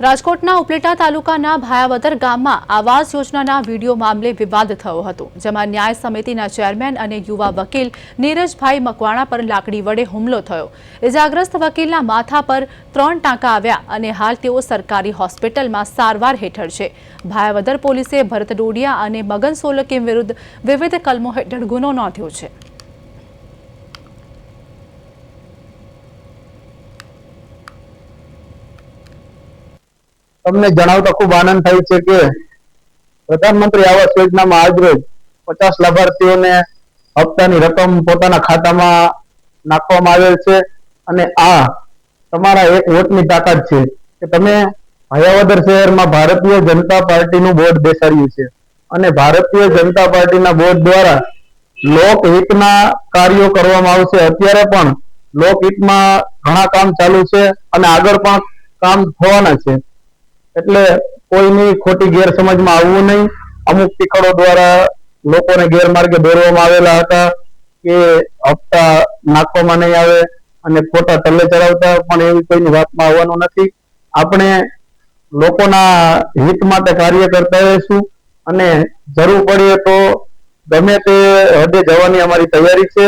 રાજકોટના ઉપલેટા તાલુકાના ભાયાવદર ગામમાં આવાસ યોજનાના વીડિયો મામલે વિવાદ થયો હતો, જેમાં ન્યાય સમિતિના ચેરમેન અને યુવા વકીલ નીરજભાઈ મકવાણા પર લાકડી વડે હુમલો થયો. ઇજાગ્રસ્ત વકીલના માથા પર ત્રણ ટાંકા આવ્યા અને હાલ તેઓ સરકારી હોસ્પિટલમાં સારવાર હેઠળ છે. ભાયાવદર પોલીસે ભરત ડોડિયા અને મગન સોલકીમ વિરુદ્ધ વિવિધ કલમો હેઠળ ગુનો નોંધ્યો છે. તમને જણાવતા ખૂબ આનંદ થાય છે કે પ્રધાનમંત્રી આવાસ યોજનામાં આજરોજ પચાસ લાભાર્થીઓને હપ્તાની રકમ પોતાના ખાતામાં નાખવામાં આવેલ છે અને આ તમારા એક વોટની તાકાત છે કે તમે હયાવદર શહેરમાં ભારતીય જનતા પાર્ટીનું બોર્ડ બેસાડ્યું છે અને ભારતીય જનતા પાર્ટીના બોર્ડ દ્વારા લોકહિતના કાર્યો કરવામાં આવશે. અત્યારે પણ લોકહિતમાં ઘણા કામ ચાલુ છે અને આગળ પણ કામ થવાના છે. એટલે કોઈની ખોટી ગેરસમજમાં આવવું નહીં. અમુક ટીકડો દ્વારા લોકોને ગેરમાર્ગે દોરવામાં આવેલા હતા કે હપ્તા નાખવામાં નહીં આવે અને ખોટા તલ્લે ચડાવતા, પણ એવી કોઈની વાતમાં આવવાનું નથી. આપણે લોકોના હિત માટે કાર્ય કરતા રહીશું અને જરૂર પડીએ તો ગમે તે હદે જવાની અમારી તૈયારી છે.